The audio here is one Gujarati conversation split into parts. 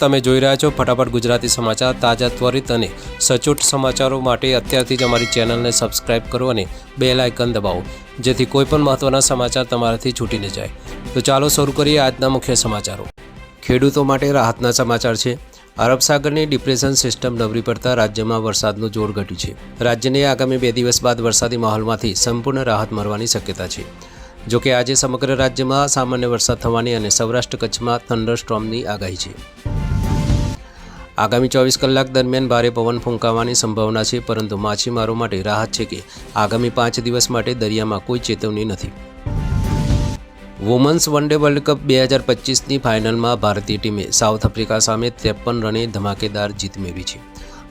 તમે જોઈ રહ્યા છો ફટાફટ ગુજરાતી સમાચાર તાજા ત્વરિત અને સચોટ સમાચારો માટે અત્યારથી જ અમારી ચેનલને સબસ્ક્રાઇબ કરો અને બે લાયકન દબાવો, જેથી કોઈપણ મહત્ત્વના સમાચાર તમારાથી છૂટી ન જાય. તો ચાલો શરૂ કરીએ આજના મુખ્ય સમાચારો. ખેડૂતો માટે રાહતના સમાચાર છે. અરબ સાગરની ડિપ્રેશન સિસ્ટમ નબળી પડતા રાજ્યમાં વરસાદનું જોર ઘટ્યું છે. રાજ્યને આગામી બે દિવસ બાદ વરસાદી માહોલમાંથી સંપૂર્ણ રાહત મળવાની શક્યતા છે. જો કે આજે સમગ્ર રાજ્યમાં સામાન્ય વરસાદ થવાની અને સૌરાષ્ટ્ર કચ્છમાં થંડરસ્ટોર્મની આગાહી છે. આગામી ચોવીસ કલાક દરમિયાન ભારે પવન ફૂંકાવાની સંભાવના છે, પરંતુ માછીમારો માટે રાહત છે કે આગામી પાંચ દિવસ માટે દરિયામાં કોઈ ચેતવણી નથી. Women's one day world cup બે હજાર પચીસની ફાઇનલમાં ભારતીય ટીમે સાઉથ આફ્રિકા સામે ત્રેપન રને ધમાકેદાર જીત મેળવી છે.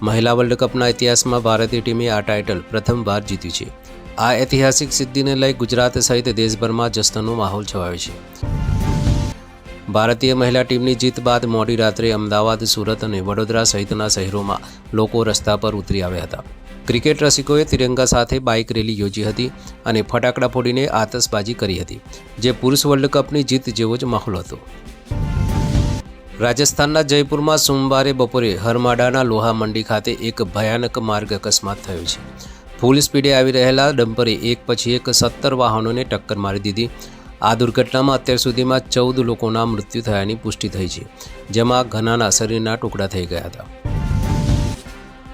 મહિલા વર્લ્ડ કપના ઇતિહાસમાં ભારતીય ટીમે આ ટાઇટલ પ્રથમવાર જીત્યું છે. આ ઐતિહાસિક સિદ્ધિને લઈ ગુજરાત સહિત દેશભરમાં જશ્નનો માહોલ છવાયો છે. ભારતીય મહિલા ટીમની જીત બાદ મોડી રાત્રે અમદાવાદ, સુરત અને વડોદરા સહિતના શહેરોમાં લોકો રસ્તા પર ઉતરી આવ્યા હતા. ક્રિકેટ રસિકોએ તિરંગા સાથે બાઇક રેલી યોજી હતી અને ફટાકડા ફોડીને આતશબાજી કરી હતી, જે પુરુષ વર્લ્ડ કપની જીત જેવો જ માહોલ હતો. રાજસ્થાનના જયપુરમાં સોમવારે બપોરે હરમાડાના લોહા મંડી ખાતે એક ભયાનક માર્ગ અકસ્માત થયો છે. ફૂલ સ્પીડે આવી રહેલા ડમ્પરે એક પછી એક સત્તર વાહનોને ટક્કર મારી દીધી આ દુર્ઘટનામાં અત્યાર સુધીમાં ચૌદ લોકોના મૃત્યુ થયાની પુષ્ટિ થઈ છે, જેમાં ઘણાના શરીરના ટુકડા થઈ ગયા હતા.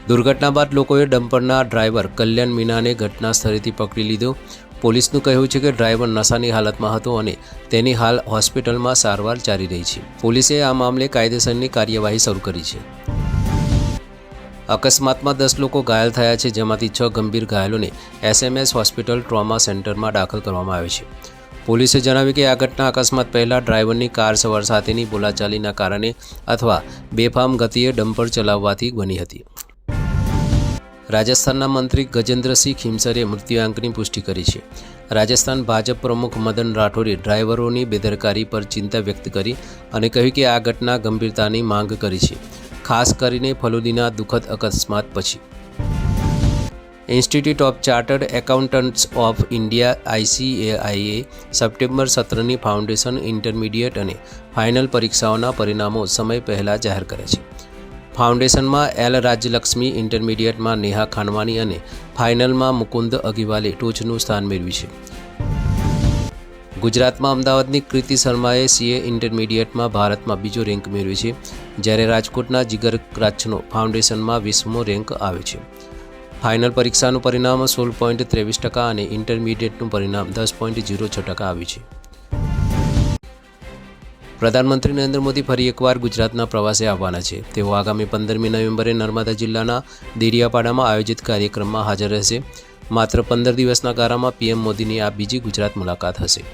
દુર્ઘટના બાદ લોકોએ ડમ્પરના ડ્રાઈવર કલ્યાણ મીનાને ઘટના સ્થળેથી પકડી લીધો. પોલીસનું કહેવું છે કે ડ્રાઈવર નશાની હાલતમાં હતો અને તેની હાલ હોસ્પિટલમાં સારવાર ચાલી રહી છે. પોલીસે આ મામલે કાયદેસરની કાર્યવાહી શરૂ કરી છે. અકસ્માતમાં દસ લોકો ઘાયલ થયા છે, જેમાંથી છ ગંભીર ઘાયલોને એસએમએસ હોસ્પિટલ ટ્રોમા સેન્ટરમાં દાખલ કરવામાં આવ્યા છે. પોલીસે જણાવ્યું કે આ ઘટના અકસ્માત પહેલાં ડ્રાઈવરની કાર સવાર સાથેની બોલાચાલીના કારણે અથવા બેફામ ગતિએ ડમ્પર ચલાવવાથી બની હતી. રાજસ્થાનના મંત્રી ગજેન્દ્રસિંહ ખીમસરે મૃત્યુઆંકની પુષ્ટિ કરી છે. રાજસ્થાન ભાજપ પ્રમુખ મદન રાઠોરે ડ્રાઈવરોની બેદરકારી પર ચિંતા વ્યક્ત કરી અને કહ્યું કે આ ઘટના ગંભીરતાની માંગ કરી છે, ખાસ કરીને ફલુદીના દુઃખદ અકસ્માત પછી. Institute of chartered accountants of India આઈસીએઆઈએ September સત્રની ફાઉન્ડેશન ઇન્ટરમીડિયેટ અને ફાઇનલ પરીક્ષાઓના પરિણામો સમય પહેલાં જાહેર કરે છે. ફાઉન્ડેશનમાં એલ રાજ્યલક્ષ્મી ઇન્ટરમીડિયેટમાં નેહા ખાનવાની અને ફાઇનલમાં મુકુંદ અગીવાલે ટોચનું સ્થાન મેળવ્યું છે. ગુજરાતમાં અમદાવાદની કૃતિ શર્માએ સીએ ઇન્ટરમીડિયેટમાં ભારતમાં બીજો રેન્ક મેળવ્યો છે, જ્યારે રાજકોટના જીગર ક્રાચનો ફાઉન્ડેશનમાં વીસમો રેન્ક આવે છે. ફાઇનલ પરીક્ષાનું પરિણામ સોળ પોઈન્ટ ત્રેવીસ ટકા અને ઇન્ટરમીડિયેટનું પરિણામ દસ પોઈન્ટ ઝીરો છ ટકા આવ્યું છે. પ્રધાનમંત્રી નરેન્દ્ર મોદી ફરી એકવાર ગુજરાતના પ્રવાસે આવવાના છે. તેઓ આગામી પંદરમી નવેમ્બરે નર્મદા જિલ્લાના દેરિયાપાડામાં આયોજિત કાર્યક્રમમાં હાજર રહેશે. માત્ર પંદર દિવસના ગાળામાં પીએમ મોદીની આ બીજી ગુજરાત મુલાકાત હશે.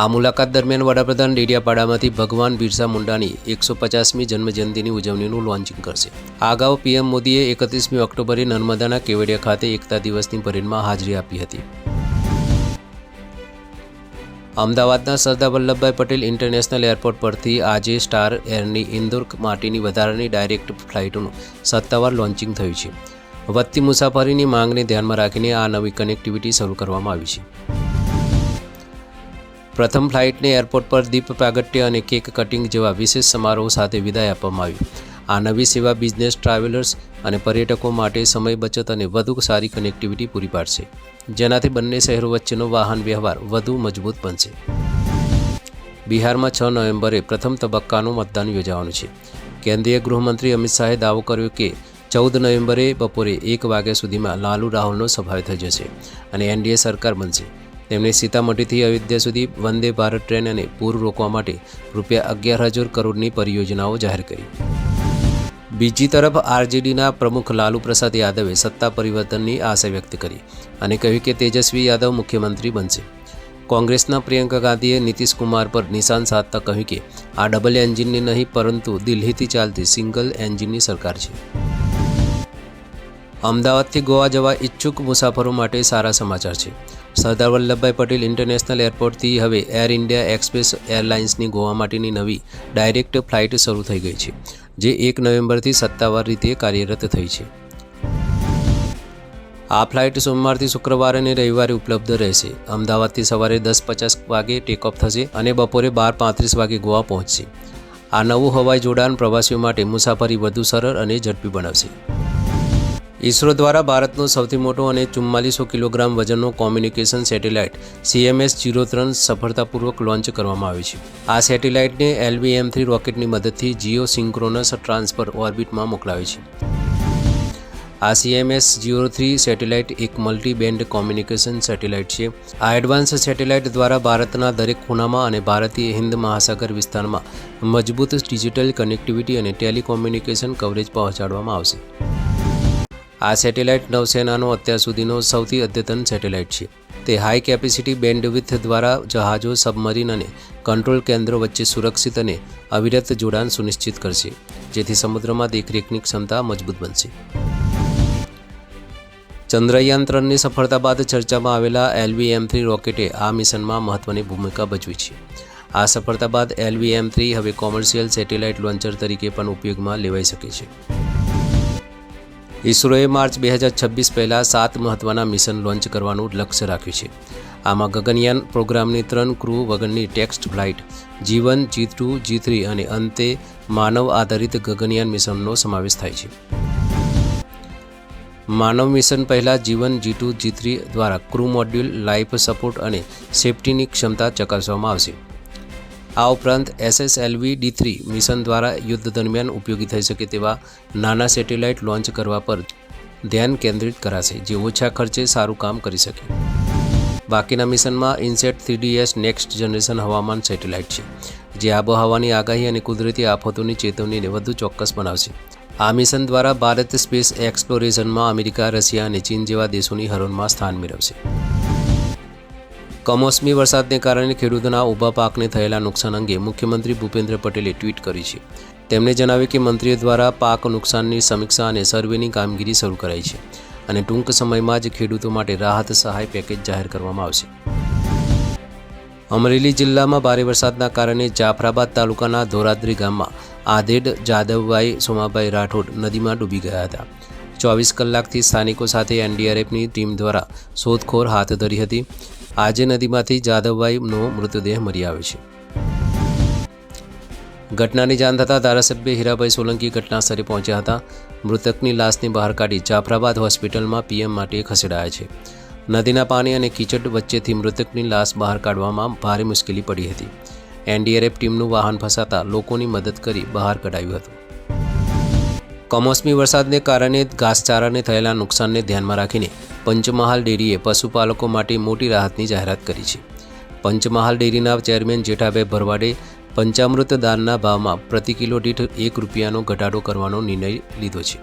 આ મુલાકાત દરમિયાન વડાપ્રધાન ડેડિયાપાડામાંથી ભગવાન બિરસા મુંડાની એકસો પચાસમી જન્મજયંતિની ઉજવણીનું લોન્ચિંગ કરશે. આ અગાઉ પીએમ મોદીએ એકત્રીસમી ઓક્ટોબરે નર્મદાના કેવડિયા ખાતે એકતા દિવસની પરેડમાં હાજરી આપી હતી. અમદાવાદના સરદાર વલ્લભભાઈ પટેલ ઇન્ટરનેશનલ એરપોર્ટ પરથી આજે સ્ટાર એરની ઇન્દોર માટેની વધારાની ડાયરેક્ટ ફ્લાઇટોનું સત્તાવાર લોન્ચિંગ થયું છે. વધતી મુસાફરીની માંગને ધ્યાનમાં રાખીને આ નવી કનેક્ટિવિટી શરૂ કરવામાં આવી છે. પ્રથમ ફ્લાઇટને એરપોર્ટ પર દીપ પ્રાગટ્ય અને કેક કટિંગ જેવા વિશેષ સમારોહ સાથે વિદાય આપવામાં આવી આ નવી સેવા બિઝનેસ, ટ્રાવેલર્સ અને પર્યટકો માટે સમય, બચત અને વધુ સારી કનેક્ટિવિટી પૂરી પાડશે. જેનાથી બંને શહેરો વચ્ચેનો વાહન વ્યવહાર વધુ મજબૂત બનશે. બિહારમાં છ નવેમ્બરે પ્રથમ તબક્કાનું મતદાન યોજાવાનું છે. કેન્દ્રીય ગૃહમંત્રી અમિત શાહે દાવો કર્યો કે, ચૌદ નવેમ્બરે બપોરે એક વાગ્યા સુધીમાં લાલુ રાહુલનો સફાયો થઈ જશે અને એનડીએ સરકાર બનશે. તેમણે સીતામઢીથી અયોધ્યા સુધી વંદે ભારત ટ્રેન અને પૂર રોકવા માટે રૂપિયા અગિયાર હજાર કરોડની પરિયોજનાઓ જાહેર કરી. બીજી તરફ આરજેડીના પ્રમુખ લાલુ પ્રસાદ યાદવે સત્તા પરિવર્તનની આશા વ્યક્ત કરી અને કહ્યું કે તેજસ્વી યાદવ મુખ્યમંત્રી બનશે. કોંગ્રેસના પ્રિયંકા ગાંધીએ નીતિશ કુમાર પર નિશાન સાધતા કહ્યું કે આ ડબલ એન્જિનની નહીં, પરંતુ દિલ્હીથી ચાલતી સિંગલ એન્જિનની સરકાર છે. અમદાવાદથી ગોવા જવા ઈચ્છુક મુસાફરો માટે સારા સમાચાર છે. સરદાર વલ્લભભાઈ પટેલ ઇન્ટરનેશનલ એરપોર્ટથી હવે એર ઇન્ડિયા એક્સપ્રેસ એરલાઇન્સની ગોવા માટેની નવી ડાયરેક્ટ ફ્લાઇટ શરૂ થઈ ગઈ છે, જે એક નવેમ્બરથી સત્તાવાર રીતે કાર્યરત થઈ છે. આ ફ્લાઇટ સોમવારથી શુક્રવાર અને રવિવારે ઉપલબ્ધ રહેશે. અમદાવાદથી સવારે દસ પચાસ વાગે ટેકઓફ થશે અને બપોરે બાર પાંત્રીસ વાગે ગોવા પહોંચશે. આ નવું હવાઈ જોડાણ પ્રવાસીઓ માટે મુસાફરી વધુ સરળ અને ઝડપી બનાવશે. ઇસરો દ્વારા ભારતનો સૌથી મોટો અને ચુમ્માલીસો કિલોગ્રામ વજનનો કોમ્યુનિકેશન સેટેલાઇટ સીએમએસ જીરો ત્રણ સફળતાપૂર્વક લોન્ચ કરવામાં આવ્યું છે. આ સેટેલાઇટને એલવીએમ થ્રી રોકેટની મદદથી જીઓ સિંક્રોનસ ટ્રાન્સફર ઓર્બિટમાં મોકલાવે છે. આ સીએમએસ જીરો થ્રી સેટેલાઇટ એક મલ્ટી બેન્ડ કોમ્યુનિકેશન સેટેલાઇટ છે. આ એડવાન્સ સેટેલાઇટ દ્વારા ભારતના દરેક ખૂણામાં અને ભારતીય હિન્દ મહાસાગર વિસ્તારમાં મજબૂત ડિજિટલ કનેક્ટિવિટી અને ટેલિકોમ્યુનિકેશન કવરેજ પહોંચાડવામાં આવશે. આ સેટેલાઇટ નૌસેનાનો અત્યાર સુધીનો સૌથી અદ્યતન સેટેલાઇટ છે. તે હાઈ કેપેસિટી બેન્ડવિથ દ્વારા જહાજો, સબમરીન અને કંટ્રોલ કેન્દ્રો વચ્ચે સુરક્ષિત અને અવિરત જોડાણ સુનિશ્ચિત કરશે, જેથી સમુદ્રમાં દેખરેખની ક્ષમતા મજબૂત બનશે. ચંદ્રયાન ત્રણની સફળતા બાદ ચર્ચામાં આવેલા એલવીએમ થ્રી રોકેટે આ મિશનમાં મહત્વની ભૂમિકા ભજવી છે. આ સફળતા બાદ એલવીએમ થ્રી હવે કોમર્શિયલ સેટેલાઇટ લોન્ચર તરીકે પણ ઉપયોગમાં લેવાઈ શકે છે. ઇસરોએ માર્ચ બે હજાર છવ્વીસ પહેલાં સાત મહત્ત્વના મિશન લોન્ચ કરવાનું લક્ષ્ય રાખ્યું છે. આમાં ગગનયાન પ્રોગ્રામની ત્રણ ક્રૂ વગરની ટેક્સ્ટ ફ્લાઇટ, જીવન જી ટુ જી થ્રી અને અંતે માનવ આધારિત ગગનયાન મિશનનો સમાવેશ થાય છે. માનવ મિશન પહેલાં જીવન જી ટુ જી થ્રી દ્વારા ક્રૂ મોડ્યુલ, લાઇફ સપોર્ટ અને સેફટીની ક્ષમતા ચકાસવામાં આવશે. આ ઉપરાંત એસએસએલવી ડી થ્રી મિશન દ્વારા યુદ્ધ દરમિયાન ઉપયોગી થઈ શકે તેવા નાના સેટેલાઇટ લોન્ચ કરવા પર ધ્યાન કેન્દ્રિત કરાશે, જે ઓછા ખર્ચે સારું કામ કરી શકે. બાકીના મિશનમાં INSAT three D S next generation હવામાન સેટેલાઇટ છે, જે આબોહવાની આગાહી અને કુદરતી આફતોની ચેતવણીને વધુ ચોક્કસ બનાવશે. આ મિશન દ્વારા ભારત સ્પેસ એક્સપ્લોરેશનમાં અમેરિકા, રશિયા અને ચીન જેવા દેશોની હરોળમાં સ્થાન મેળવશે. કમોસમી વરસાદને કારણે ખેડૂતોના ઊભા પાકને થયેલા નુકસાન અંગે મુખ્યમંત્રી ભૂપેન્દ્ર પટેલે ટ્વીટ કરી છે. તેમણે જણાવ્યું કે મંત્રીઓ દ્વારા પાક નુકસાનની સમીક્ષા અને સર્વેની કામગીરી શરૂ કરાઈ છે અને ટૂંક સમયમાં જ ખેડૂતો માટે રાહત સહાય પેકેજ જાહેર કરવામાં આવશે. અમરેલી જિલ્લામાં ભારે વરસાદના કારણે જાફરાબાદ તાલુકાના ધોરાદ્રી ગામમાં આધેડ, જાદવભાઈ, સોમાભાઈ રાઠોડ નદીમાં ડૂબી ગયા હતા. ચોવીસ કલાકથી સ્થાનિકો સાથે એનડીઆરએફની ટીમ દ્વારા શોધખોળ હાથ ધરી હતી. આજે નદીમાંથી જાદવભાઈનો મૃતદેહ મળી આવ્યો છે. ઘટનાની જાણ થતાં ધારાસભ્ય હીરાભાઈ સોલંકી ઘટના સ્થળે પહોંચ્યા હતા. મૃતકની લાશને બહાર કાઢી જાફરાબાદ હોસ્પિટલમાં પીએમ માટે ખસેડાયા છે. નદીના પાણી અને કીચડ વચ્ચેથી મૃતકની લાશ બહાર કાઢવામાં ભારે મુશ્કેલી પડી હતી. એનડીઆરએફ ટીમનું વાહન ફસાતા લોકોની મદદ કરી બહાર કઢાયું હતું. કમોસમી વરસાદને કારણે ઘાસચારાને થયેલા નુકસાનને ધ્યાનમાં રાખીને પંચમહાલ ડેરીએ પશુપાલકો માટે મોટી રાહતની જાહેરાત કરી છે. પંચમહાલ ડેરીના ચેરમેન જેઠાભાઈ ભરવાડે પંચામૃત દાનના ભાવમાં પ્રતિ કિલો દીઠ એક રૂપિયાનો ઘટાડો કરવાનો નિર્ણય લીધો છે.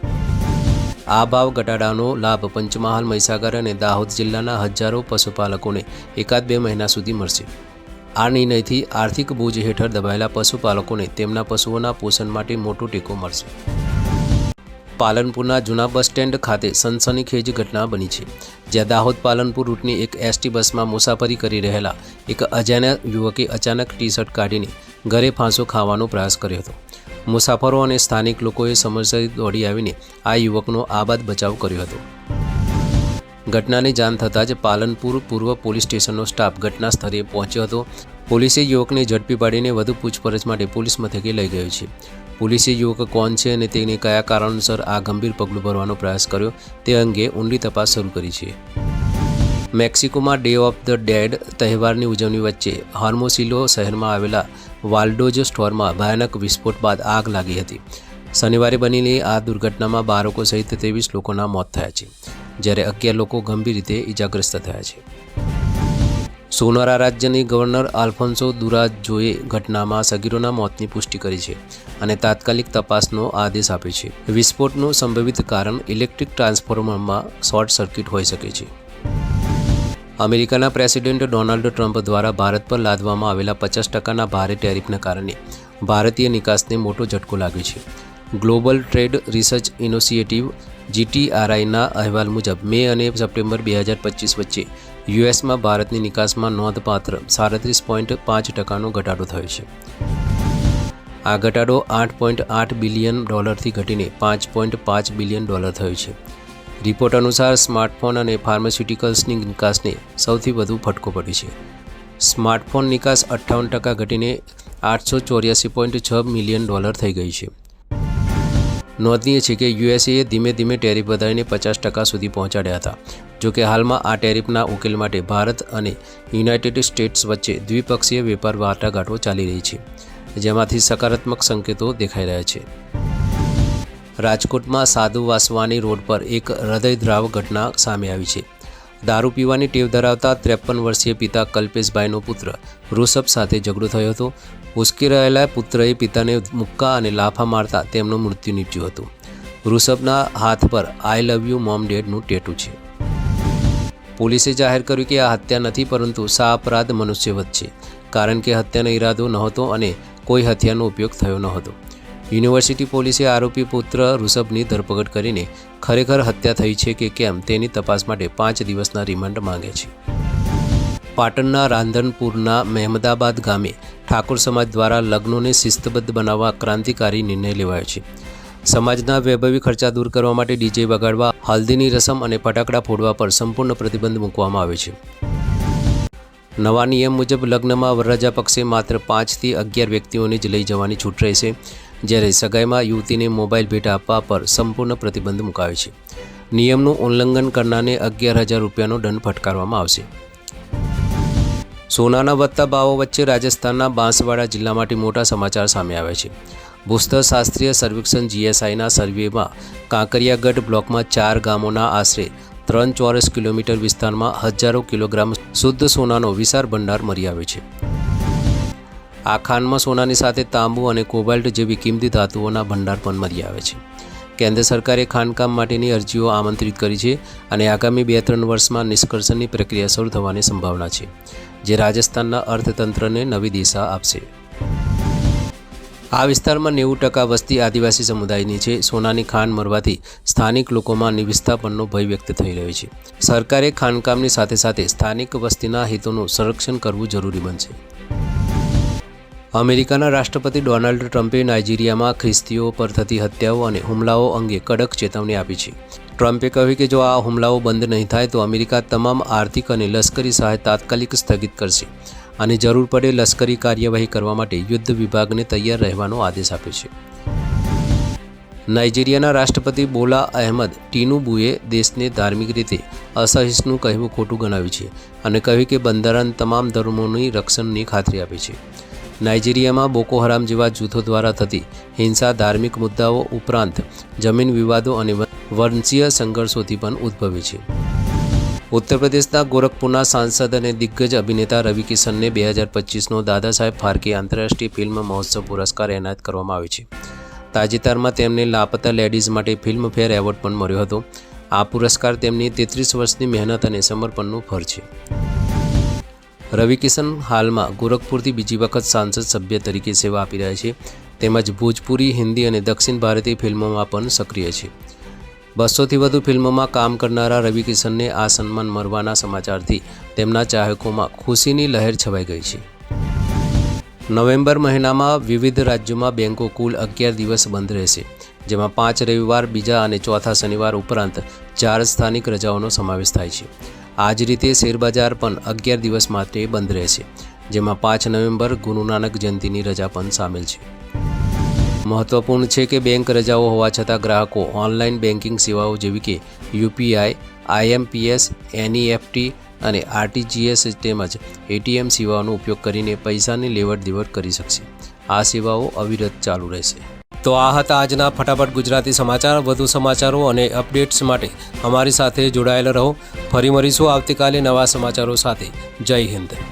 આ ભાવ ઘટાડાનો લાભ પંચમહાલ, મહીસાગર અને દાહોદ જિલ્લાના હજારો પશુપાલકોને એકાદ બે મહિના સુધી મળશે. આ નિર્ણયથી આર્થિક બોજ હેઠળ દબાયેલા પશુપાલકોને તેમના પશુઓના પોષણ માટે મોટો ટેકો મળશે. પાલનપુરના જૂના બસ સ્ટેન્ડ ખાતે સનસનીખેજ ઘટના બની છે, જ્યાં દાહોદ પાલનપુર રૂટની એક એસટી બસમાં મુસાફરી કરી રહેલા એક અજાણ્યા યુવકે અચાનક ટી શર્ટ કાઢીને ઘરે ફાંસો ખાવાનો પ્રયાસ કર્યો હતો. મુસાફરો અને સ્થાનિક લોકોએ સમયસર દોડી આવીને આ યુવકનો આબાદ બચાવ કર્યો હતો. ઘટનાની જાણ થતાં જ પાલનપુર પૂર્વ પોલીસ સ્ટેશનનો સ્ટાફ ઘટના સ્થળે પહોંચ્યો હતો. પોલીસે યુવકને ઝડપી પાડીને વધુ પૂછપરછ માટે પોલીસ મથકે લઈ ગયો છે. પોલીસે યુવક કોણ છે અને તેને કયા કારણોસર આ ગંભીર પગલું ભરવાનો પ્રયાસ કર્યો તે અંગે ઊંડી તપાસ શરૂ કરી છે. મેક્સિકોમાં ડે ઓફ ધ ડેડ તહેવારની ઉજવણી વચ્ચે હાર્મોસિલો શહેરમાં આવેલા વાલ્ડોજ સ્ટોરમાં ભયાનક વિસ્ફોટ બાદ આગ લાગી હતી. શનિવારે બનેલી આ દુર્ઘટનામાં બાળકો સહિત ત્રેવીસ લોકોના મોત થયા છે, જ્યારે અગિયાર લોકો ગંભીર રીતે ઇજાગ્રસ્ત થયા છે. સોનારા રાજ્યની ગવર્નર આલ્ફોન્સો દુરાજોએ ઘટનામાં સગીરોના મોતની પુષ્ટિ કરી છે. અને તાત્કાલિક તપાસનો આદેશ આપે છે. વિસ્ફોટનું સંભવિત કારણ ઇલેક્ટ્રિક ટ્રાન્સફોર્મરમાં શોર્ટ સર્કિટ હોઈ શકે છે. અમેરિકાના પ્રેસિડેન્ટ ડોનાલ્ડ ટ્રમ્પ દ્વારા ભારત પર લાદવામાં આવેલા પચાસ ટકાના ભારે ટેરિફના કારણે ભારતીય નિકાસને મોટો ઝટકો લાગ્યો છે. ગ્લોબલ ટ્રેડ રિસર્ચ ઇનોસિએટિવ જીટીઆરઆઈના અહેવાલ મુજબ મે અને સપ્ટેમ્બર બે હજાર પચીસ વચ્ચે યુએસમાં ભારતની નિકાસમાં નોંધપાત્ર સાડત્રીસ પોઈન્ટ પાંચ ટકાનો ઘટાડો થયો છે. આ ઘટાડો આઠ પોઈન્ટ આઠ બિલિયન ડોલરથી ઘટીને પાંચ પોઈન્ટ પાંચ બિલિયન ડોલર થયો છે. રિપોર્ટ અનુસાર સ્માર્ટફોન અને ફાર્માસ્યુટિકલ્સની નિકાસને સૌથી વધુ ફટકો પડ્યો છે. સ્માર્ટફોન નિકાસ અઠ્ઠાવન ટકા ઘટીને આઠસો ચોર્યાસી પોઈન્ટ છ મિલિયન ડોલર થઈ ગઈ છે. નોંધનીય છે કે યુએસએ ધીમે ધીમે ટેરિફ વધારીને પચાસ ટકા સુધી પહોંચાડ્યા હતા. જો કે હાલમાં આ ટેરિફના ઉકેલ માટે ભારત અને યુનાઇટેડ સ્ટેટ્સ વચ્ચે દ્વિપક્ષીય વેપાર વાટાઘાટો ચાલી રહી છે. જેમાંથી સકારાત્મક સંકેતો દેખાઈ રહ્યા છે. રાજકોટમાં સાધુ વાસવાની રોડ પર એક હૃદયદ્રાવ ઘટના સામે આવી છે. દારૂ પીવાની ટેવ ધરાવતા ત્રેપન વર્ષીય પિતા કલ્પેશભાઈનો પુત્ર ઋષભ સાથે ઝઘડો થયો હતો. ઉશ્કી રહેલા પુત્રએ પિતાને મુક્કા અને લાફા મારતા તેમનું મૃત્યુ નીપજ્યું હતું. ઋષભના હાથ પર આઈ લવ યુ મોમ ડેડનું ટેટુ છે. પોલીસે જાહેર કર્યું કે આ હત્યા નથી, પરંતુ સા અપરાધ મનુષ્યવત છે. કારણ કે હત્યાનો ઈરાદો નહોતો અને કોઈ હથિયારનો ઉપયોગ થયો નહોતો યુનિવર્સિટી પોલીસે આરોપી પુત્ર ઋષભની ધરપકડ કરીને ખરેખર હત્યા થઈ છે કે કેમ તેની તપાસ માટે પાંચ દિવસના રિમાન્ડ માંગે છે. પાટણના રાંધનપુરના મહેમદાબાદ ગામે ઠાકોર સમાજ દ્વારા લગ્નોને શિસ્તબદ્ધ બનાવવા ક્રાંતિકારી નિર્ણય લેવાયો છે. સમાજના વૈભવી ખર્ચા દૂર કરવા માટે ડીજે વગાડવા, હલ્દીની રસમ અને ફટાકડા ફોડવા પર સંપૂર્ણ પ્રતિબંધ મૂકવામાં આવે છે. નવા નિયમ મુજબ લગ્નમાં વરરાજા પક્ષે માત્ર પાંચથી અગિયાર વ્યક્તિઓને જ લઈ જવાની છૂટ રહેશે જ્યારે સગાઈમાં યુવતીને મોબાઈલ ભેટ આપવા પર સંપૂર્ણ પ્રતિબંધ મુકાયો છે. નિયમનું ઉલ્લંઘન કરનારને અગિયાર હજાર રૂપિયાનો દંડ ફટકારવામાં આવશે. સોનાના વધતા ભાવો વચ્ચે રાજસ્થાનના બાંસવાડા જિલ્લામાંથી મોટા સમાચાર સામે આવ્યા છે. ભૂસ્તર શાસ્ત્રીય સર્વેક્ષણ જીએસઆઈના સર્વેમાં કાંકરિયાગઢ બ્લોકમાં ચાર ગામોના આશરે ત્રણ ચોરસ કિલોમીટર વિસ્તારમાં હજારો કિલોગ્રામ શુદ્ધ સોનાનો વિશાળ ભંડાર મળી આવે છે. આ ખાનમાં સોનાની સાથે તાંબુ અને કોબાલ્ટ જેવી કિંમતી ધાતુઓના ભંડાર પણ મળી આવે છે. કેન્દ્ર સરકારે ખાણકામ માટેની અરજીઓ આમંત્રિત કરી છે અને આગામી બે ત્રણ વર્ષમાં નિષ્કર્ષણની પ્રક્રિયા શરૂ થવાની સંભાવના છે, જે રાજસ્થાનના અર્થતંત્રને નવી દિશા આપશે. આ વિસ્તારમાં નેવું ટકા વસ્તી આદિવાસી સમુદાયની છે. સોનાની ખાણ મળવાથી સ્થાનિક લોકોમાં નિવિસ્થાપનનો ભય વ્યક્ત થઈ રહ્યો છે. સરકારે ખાણકામની સાથે સાથે સ્થાનિક વસ્તીના હિતોનું સંરક્ષણ કરવું જરૂરી બનશે અમેરિકાના રાષ્ટ્રપતિ ડોનાલ્ડ ટ્રમ્પે નાઇજીરિયામાં ખ્રિસ્તીઓ પર થતી હત્યાઓ અને હુમલાઓ અંગે કડક ચેતવણી આપી છે. ટ્રમ્પે કહ્યું કે જો આ હુમલાઓ બંધ નહીં થાય તો અમેરિકા તમામ આર્થિક અને લશ્કરી સહાય તાત્કાલિક સ્થગિત કરશે. અને જરૂર પડે લશ્કરી કાર્યવાહી કરવા માટે યુદ્ધ વિભાગને તૈયાર રહેવાનો આદેશ આપ્યો છે. નાઇજીરિયાના રાષ્ટ્રપતિ બોલા અહેમદ ટીનુબુએ દેશને ધાર્મિક રીતે અસહિષ્ણુ કહેવું ખોટું ગણાવ્યું છે અને કહ્યું કે બંધારણ તમામ ધર્મોની રક્ષણની ખાતરી આપે છે. નાઇજીરિયામાં બોકો હરામ જેવા જૂથો દ્વારા થતી હિંસા, ધાર્મિક મુદ્દાઓ ઉપરાંત જમીન વિવાદો અને વંશીય સંઘર્ષોથી પણ ઉદ્ભવે છે. ઉત્તર પ્રદેશના ગોરખપુરના સાંસદ અને દિગ્ગજ અભિનેતા રવિ કિશનને બે હજાર પચીસનો દાદા સાહેબ ફાલ્કે આંતરરાષ્ટ્રીય ફિલ્મ મહોત્સવ પુરસ્કાર એનાયત કરવામાં આવ્યો છે. તાજેતરમાં તેમને લાપતા લેડીઝ માટે ફિલ્મફેર એવોર્ડ પણ મળ્યો હતો. આ પુરસ્કાર તેમની તેત્રીસ વર્ષની મહેનત અને સમર્પણનું ફળ છે. રવિ કિશન હાલમાં ગોરખપુરથી બીજી વખત સાંસદ સભ્ય તરીકે સેવા આપી રહ્યા છે. તેમજ ભોજપુરી, હિન્દી અને દક્ષિણ ભારતીય ફિલ્મોમાં પણ સક્રિય છે. બસોથી વધુ ફિલ્મોમાં કામ કરનારા રવિ કિશનને આ સન્માન મળવાના સમાચારથી તેમના ચાહકોમાં ખુશીની લહેર છવાઈ ગઈ છે. નવેમ્બર મહિનામાં વિવિધ રાજ્યોમાં બેંકો કુલ અગિયાર દિવસ બંધ રહેશે, જેમાં પાંચ રવિવાર, બીજા અને ચોથા શનિવાર ઉપરાંત ચાર સ્થાનિક રજાઓનો સમાવેશ થાય છે. આ જ રીતે શેરબજાર પણ અગિયાર દિવસ માટે બંધ રહેશે, જેમાં પાંચ નવેમ્બર ગુરુ નાનક જયંતિની રજા પણ સામેલ છે. મહત્વપૂર્ણ છે કે બેંક રજાઓ હોવા છતાં ગ્રાહકો ઓનલાઈન બેન્કિંગ સેવાઓ જેવી કે યુપીઆઈ, આઈએમપીએસ, એનઈએફટી અને આરટીજીએસ તેમજ એટીએમ સેવાઓનો ઉપયોગ કરીને પૈસાની લેવડ દેવડ કરી શકશે. આ સેવાઓ અવિરત ચાલુ રહેશે. તો આ હતા આજના ફટાફટ ગુજરાતી સમાચાર. વધુ સમાચારો અને અપડેટ્સ માટે અમારી સાથે જોડાયેલા રહો. ફરી મળીશું આવતીકાલે નવા સમાચારો સાથે. જય હિન્દ.